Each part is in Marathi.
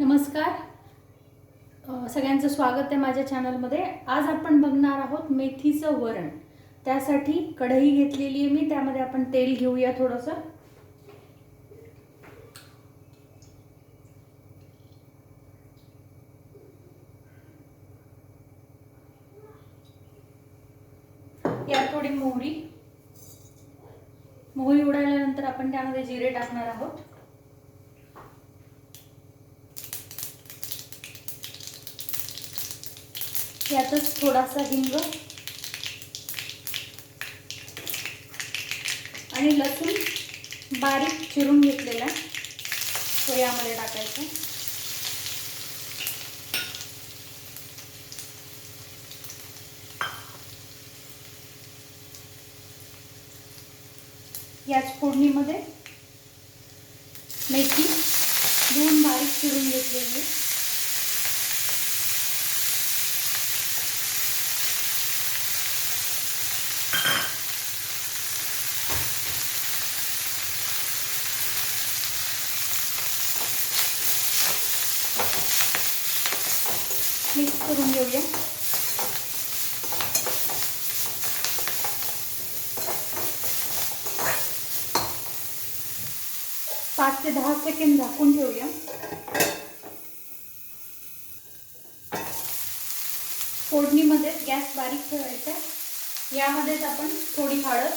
नमस्कार. सगळ्यांचं स्वागत आहे माझ्या चॅनलमध्ये. आज आपण बघणार आहोत मेथीचं वरण. त्यासाठी कढई घेतलेली आहे मी त्यामध्ये आपण तेल घेऊया थोडंसं. यात थोडी मोहरी. मोहरी उडाल्यानंतर आपण त्यामध्ये जिरे टाकणार आहोत. यातच थोडासा हिंग. आणि लसूण बारीक चिरून घेतलेला तो यामध्ये टाकायचा. याच फोडणीमध्ये मेथी दोन बारीक चिरून घेतलेली मिक्स करून घेऊया पाच ते दहा सेकंड झाकून ठेवूया फोडणीमध्ये गॅस बारीक ठेवायचा आहे. यामध्येच आपण थोडी हळद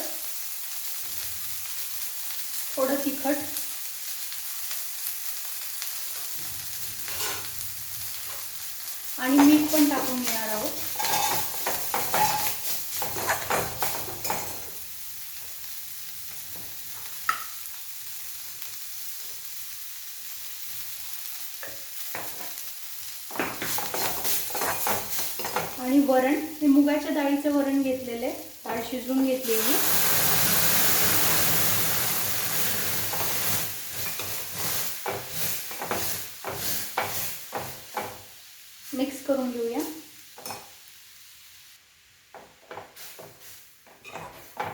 थोडं तिखट आणि मीठ पण टाकून घेणार आहोत. आणि वरण हे मुगाच्या डाळीचं वरण घेतलेलं आहे. डाळ शिजवून घेतलेली. मिक्स करून घेऊया.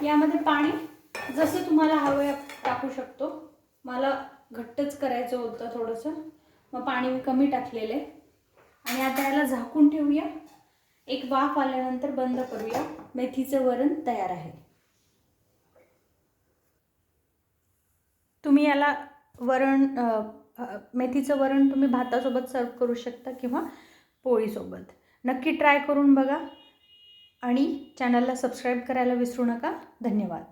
यामध्ये पाणी जसं तुम्हाला हवं आहे टाकू शकतो. मला घट्टच करायचं होतं थोडंसं. मग पाणी मी कमी टाकलेलं आहे. आणि आता याला झाकून ठेवूया. एक वाफ आल्यानंतर बंद करूया. मेथीचं वरण तयार आहे. तुम्ही याला वरण मेथीचं वरण तुम्ही भातासोबत सर्व करू शकता किंवा पोळीसोबत. नक्की ट्राय करून बघा आणि चॅनलला सबस्क्राईब करायला विसरू नका. धन्यवाद.